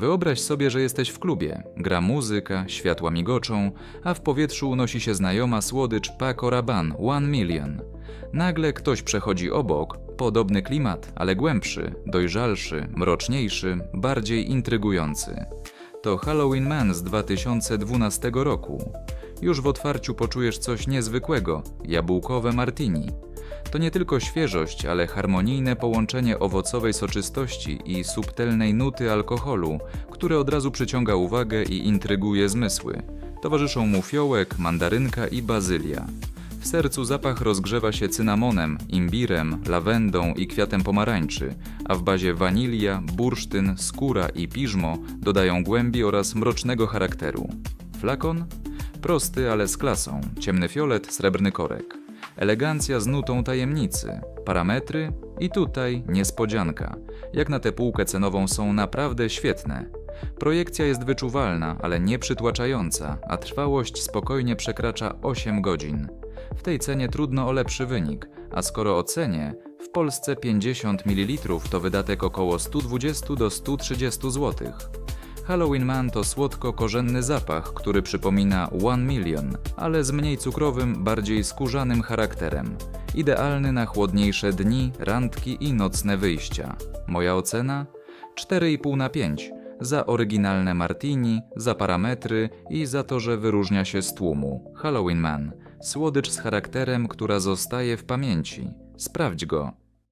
Wyobraź sobie, że jesteś w klubie. Gra muzyka, światła migoczą, a w powietrzu unosi się znajoma słodycz Paco Rabanne One Million. Nagle ktoś przechodzi obok, podobny klimat, ale głębszy, dojrzalszy, mroczniejszy, bardziej intrygujący. To Halloween Man z 2012 roku. Już w otwarciu poczujesz coś niezwykłego jabłkowe martini. To nie tylko świeżość, ale harmonijne połączenie owocowej soczystości i subtelnej nuty alkoholu, które od razu przyciąga uwagę i intryguje zmysły. Towarzyszą mu fiołek, mandarynka i bazylia. W sercu zapach rozgrzewa się cynamonem, imbirem, lawendą i kwiatem pomarańczy, a w bazie wanilia, bursztyn, skóra i piżmo dodają głębi oraz mrocznego charakteru. Flakon? Prosty, ale z klasą. Ciemny fiolet, srebrny korek. Elegancja z nutą tajemnicy. Parametry? I tutaj niespodzianka. Jak na tę półkę cenową są naprawdę świetne. Projekcja jest wyczuwalna, ale nie przytłaczająca, a trwałość spokojnie przekracza 8 godzin. W tej cenie trudno o lepszy wynik, a skoro o cenie, w Polsce 50 ml to wydatek około 120 do 130 zł. Halloween Man to słodko-korzenny zapach, który przypomina One Million, ale z mniej cukrowym, bardziej skórzanym charakterem. Idealny na chłodniejsze dni, randki i nocne wyjścia. Moja ocena? 4,5 na 5. Za oryginalne martini, za parametry i za to, że wyróżnia się z tłumu. Halloween Man. Słodycz z charakterem, która zostaje w pamięci. Sprawdź go.